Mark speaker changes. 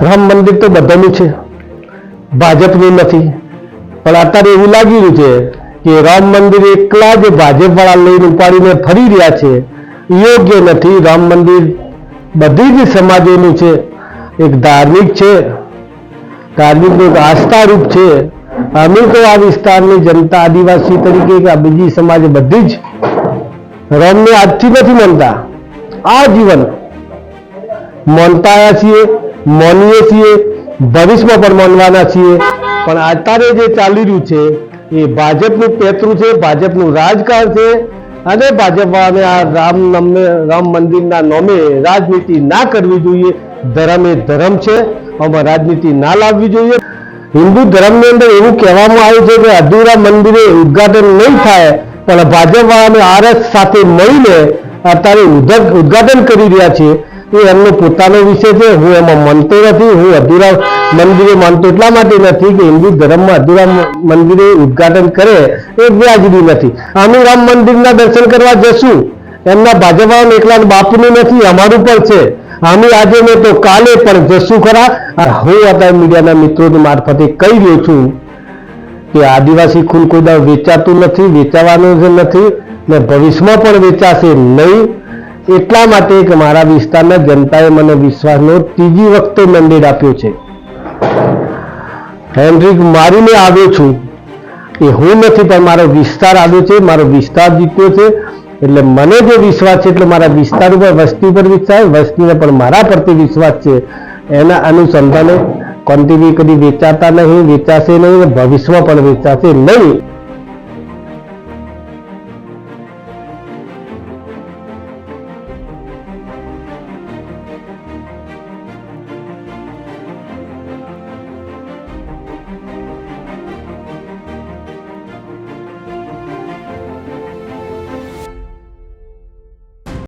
Speaker 1: રામ મંદિર તો બધાનું છે. ભાજપનું નથી. પણ અત્યારે એવું લાગી રહ્યું છે કે રામ મંદિર એકલા જ ભાજપવાળા લઈને ઉપાડીને ફરી રહ્યા છે. યોગ્ય નથી. રામ મંદિર બધી જ સમાજોનું છે. એક ધાર્મિક છે. ધાર્મિકનું એક આસ્થારૂપ છે. અમે તો આ વિસ્તારની જનતા, આદિવાસી તરીકે કે આ બીજી સમાજ બધી જ રામને આજથી નથી માનતા. આ જીવન. માનતા આવ્યા છીએ. માનીએ છીએ, ભવિષ્યમાં પણ માનવાના છીએ. પણ અત્યારે જે ચાલી રહ્યું છે, એ ભાજપનું પેતરું છે, ભાજપનું રાજકારણ છે, અને ભાજપવાળાને આ રામ નમે રામ મંદિરના નામે રાજનીતિ ના કરવી જોઈએ. ધર્મ એ ધર્મ છે, આમાં રાજનીતિ ના લાવવી જોઈએ. હિન્દુ ધર્મની અંદર એવું કહેવામાં આવ્યું છે કે અધૂરા મંદિરે ઉદ્ઘાટન નહીં થાય, પણ ભાજપવાળાને આરએસ સાથે મળીને અત્યારે ઉદ્ઘા- ઉદ્ઘાટન કરી રહ્યા છે. એ એમનો પોતાનો વિષય છે, હું એમાં માનતો નથી, હું અધૂરા મંદિરે માનતો એટલા માટે નથી કે હિન્દુ ધર્મમાં અધૂરા મંદિરે ઉદ્ઘાટન કરે એ વ્યાજબી નથી. અમે રામ મંદિરના દર્શન કરવા જશું. એમના ભાજપા એકલા બાપુનું નથી, અમારું પણ છે. અમે આજે ને તો કાલે પણ જશું ખરા. હું અત્યારે મીડિયાના મિત્રોની મારફતે કહી રહ્યો છું કે આદિવાસી ખૂન કોઈ વેચાતું નથી, વેચાવાનું નથી ને ભવિષ્યમાં પણ વેચાશે નહીં. એટલા માટે કે મારા વિસ્તારના જનતાએ મને વિશ્વાસનો ત્રીજી વખતે મેન્ડેટ આપ્યો છે. હેનરિક મારીને આવ્યો છું. એ હું નથી, પણ મારો વિસ્તાર આવ્યો છે, મારો વિસ્તાર જીત્યો છે. એટલે મને જે વિશ્વાસ છે, એટલે મારા વિસ્તાર ઉપર, વસ્તી પર વિશ્વાસ, વસ્તીને પણ મારા પ્રત્યે વિશ્વાસ છે. એના અનુસંધાને કોન્ટિન્યુ કદી વેચાતા નહીં, વેચાશે નહીં, ભવિષ્યમાં પણ વેચાશે નહીં.